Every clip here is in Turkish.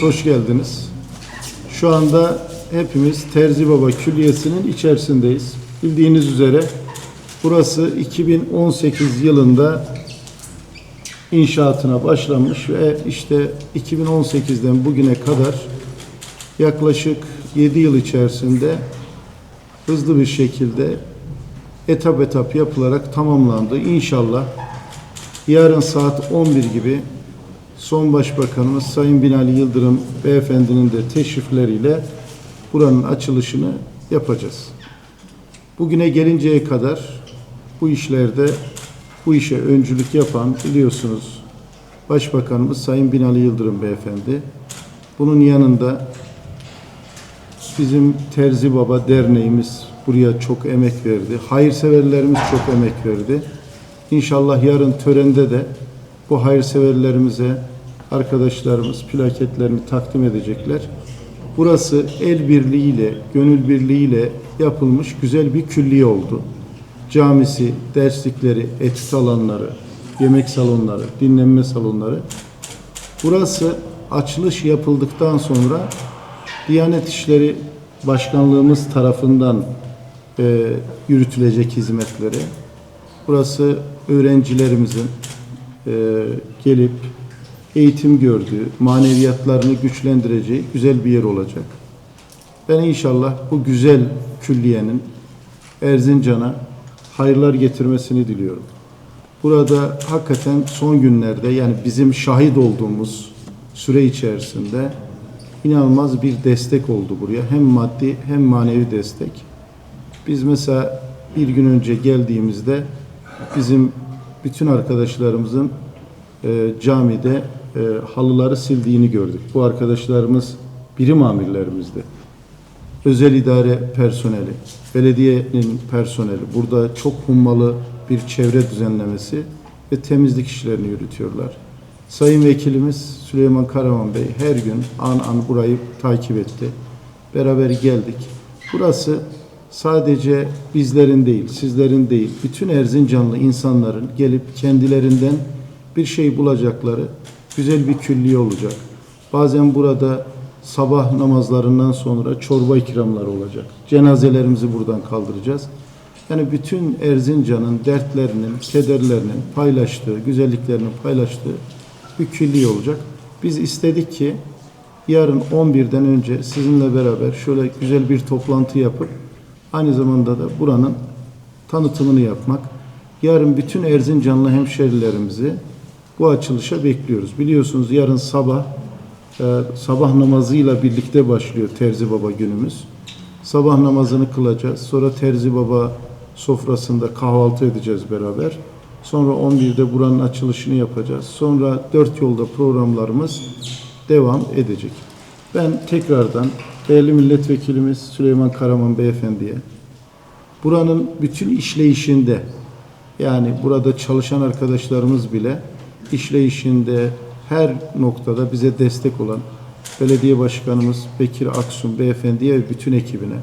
Hoş geldiniz. Şu anda hepimiz Terzi Baba Külliyesi'nin içerisindeyiz. Bildiğiniz üzere burası 2018 yılında inşaatına başlanmış ve işte 2018'den bugüne kadar yaklaşık 7 yıl içerisinde hızlı bir şekilde etap etap yapılarak tamamlandı. İnşallah yarın saat 11 gibi Son Başbakanımız Sayın Binali Yıldırım Beyefendinin de teşrifleriyle buranın açılışını yapacağız. Bugüne gelinceye kadar bu işlerde bu işe öncülük yapan biliyorsunuz Başbakanımız Sayın Binali Yıldırım Beyefendi. Bunun yanında bizim Terzi Baba Derneğimiz buraya çok emek verdi. Hayırseverlerimiz çok emek verdi. İnşallah yarın törende de bu hayırseverlerimize arkadaşlarımız plaketlerini takdim edecekler. Burası el birliğiyle, gönül birliğiyle yapılmış güzel bir külliye oldu. Camisi, derslikleri, etüt alanları, yemek salonları, dinlenme salonları. Burası açılış yapıldıktan sonra Diyanet İşleri Başkanlığımız tarafından e, yürütülecek hizmetleri. Burası öğrencilerimizin e, gelip eğitim gördüğü, maneviyatlarını güçlendireceği güzel bir yer olacak. Ben inşallah bu güzel külliyenin Erzincan'a hayırlar getirmesini diliyorum. Burada hakikaten son günlerde yani bizim şahit olduğumuz süre içerisinde inanılmaz bir destek oldu buraya. Hem maddi hem manevi destek. Biz mesela bir gün önce geldiğimizde bizim bütün arkadaşlarımızın e, camide e, halıları sildiğini gördük. Bu arkadaşlarımız birim amirlerimizdi. Özel idare personeli, belediyenin personeli burada çok hummalı bir çevre düzenlemesi ve temizlik işlerini yürütüyorlar. Sayın Vekilimiz Süleyman Karaman Bey her gün an an burayı takip etti. Beraber geldik. Burası sadece bizlerin değil, sizlerin değil, bütün Erzincanlı insanların gelip kendilerinden bir şey bulacakları güzel bir külliye olacak. Bazen burada sabah namazlarından sonra çorba ikramları olacak. Cenazelerimizi buradan kaldıracağız. Yani bütün Erzincan'ın dertlerinin, kederlerinin paylaştığı, güzelliklerinin paylaştığı bir külliye olacak. Biz istedik ki yarın 11'den önce sizinle beraber şöyle güzel bir toplantı yapıp aynı zamanda da buranın tanıtımını yapmak. Yarın bütün Erzincanlı hemşerilerimizi bu açılışa bekliyoruz. Biliyorsunuz yarın sabah e, sabah namazıyla birlikte başlıyor Terzi Baba günümüz. Sabah namazını kılacağız. Sonra Terzi Baba sofrasında kahvaltı edeceğiz beraber. Sonra 11'de buranın açılışını yapacağız. Sonra dört yolda programlarımız devam edecek. Ben tekrardan değerli milletvekilimiz Süleyman Karaman Beyefendi'ye buranın bütün işleyişinde yani burada çalışan arkadaşlarımız bile işleyişinde her noktada bize destek olan belediye başkanımız Bekir Aksun Beyefendi'ye ve bütün ekibine,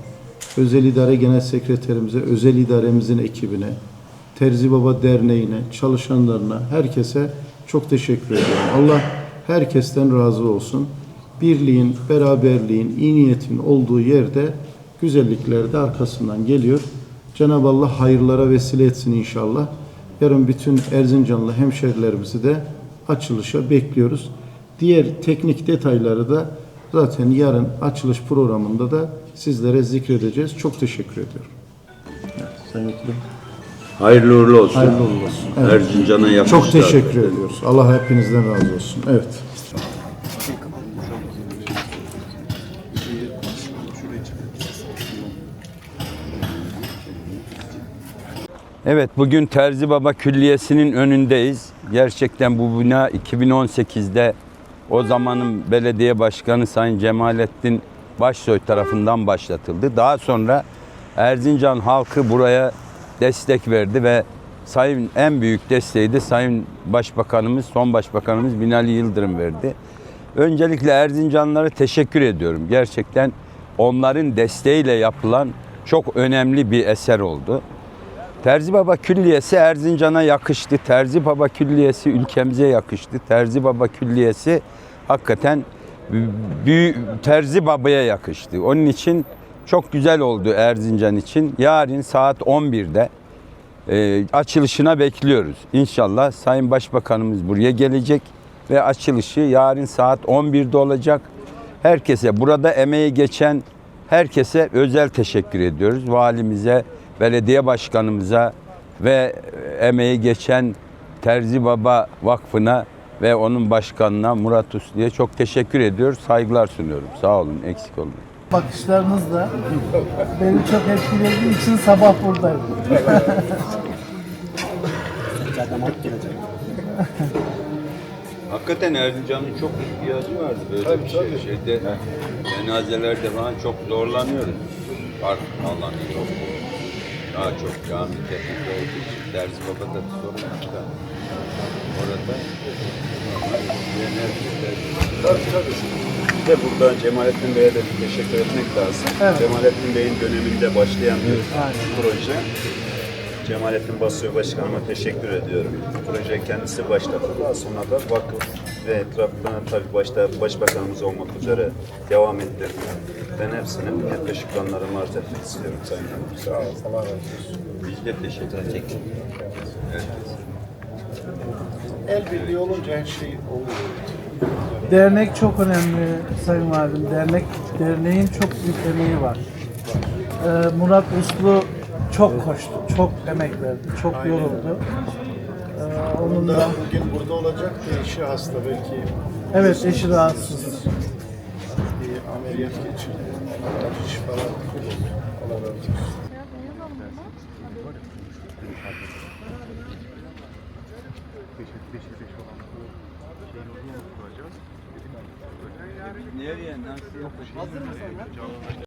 özel idare genel sekreterimize, özel idaremizin ekibine, Terzi Baba Derneği'ne, çalışanlarına, herkese çok teşekkür ediyorum. Allah herkesten razı olsun. Birliğin, beraberliğin, iyi niyetin olduğu yerde güzellikler de arkasından geliyor. Cenab-ı Allah hayırlara vesile etsin inşallah. Yarın bütün Erzincanlı hemşerilerimizi de açılışa bekliyoruz. Diğer teknik detayları da zaten yarın açılış programında da sizlere zikredeceğiz. Çok teşekkür ediyorum. Evet, Sayın. Hayırlı uğurlu olsun. Hayırlı uğurlu olsun. Evet. Erzincan'a yapmışlar. Çok teşekkür ediyoruz. Allah hepinizden razı olsun. Evet. Evet bugün Terzi Baba Külliyesi'nin önündeyiz. Gerçekten bu bina 2018'de o zamanın belediye başkanı Sayın Cemalettin Başsoy tarafından başlatıldı. Daha sonra Erzincan halkı buraya destek verdi ve Sayın en büyük desteği de Sayın Başbakanımız, son Başbakanımız Binali Yıldırım verdi. Öncelikle Erzincanlılara teşekkür ediyorum. Gerçekten onların desteğiyle yapılan çok önemli bir eser oldu. Terzi Baba Külliyesi Erzincan'a yakıştı. Terzi Baba Külliyesi ülkemize yakıştı. Terzi Baba Külliyesi hakikaten Terzi Baba'ya yakıştı. Onun için çok güzel oldu Erzincan için. Yarın saat 11'de e, açılışına bekliyoruz. İnşallah Sayın Başbakanımız buraya gelecek ve açılışı yarın saat 11'de olacak. Herkese burada emeği geçen herkese özel teşekkür ediyoruz. Valimize, belediye başkanımıza ve emeği geçen Terzi Baba Vakfı'na ve onun başkanına Murat Uslu'ya çok teşekkür ediyoruz. Saygılar sunuyorum. Sağ olun, eksik olmayın. Bakışlarınız da beni çok etkilediği için sabah buradayım. Hakikaten Erzincan'ın çok ihtiyacı vardı böyle bir şey. Şeyde, cenazelerde falan çok zorlanıyoruz. Park alanı yok. Daha çok cami teknik olduğu için Derzi Baba'da bir sorun yok da. Orada Tabii tabii. De burada Cemalettin Bey'e de bir teşekkür etmek lazım. Evet. Cemalettin Bey'in döneminde başlayan bir Aynen. proje. Cemalettin Basıyor Başkanıma teşekkür ediyorum. Proje kendisi başlattı. Daha sonra da vakıf ve etrafına tabii başta Başbakanımız olmak üzere devam ettirdi. Ben hepsine minnet ve şükranlarımı arz etmek istiyorum Sayın Hanım. Sağ olun. Allah razı olsun. Biz de teşekkür ederiz. El birliği olunca her şey oluyor. Dernek çok önemli Sayın Valim. Dernek, derneğin çok büyük emeği var. Ee, Murat Uslu çok koştu, çok emek verdi, çok yoruldu. Ee, onun da, bugün burada olacak da eşi hasta belki evet eşi rahatsız. bir ameliyat geçirdi. Allah şifalar Allah razı olsun. Nereye nasıl yapacağız?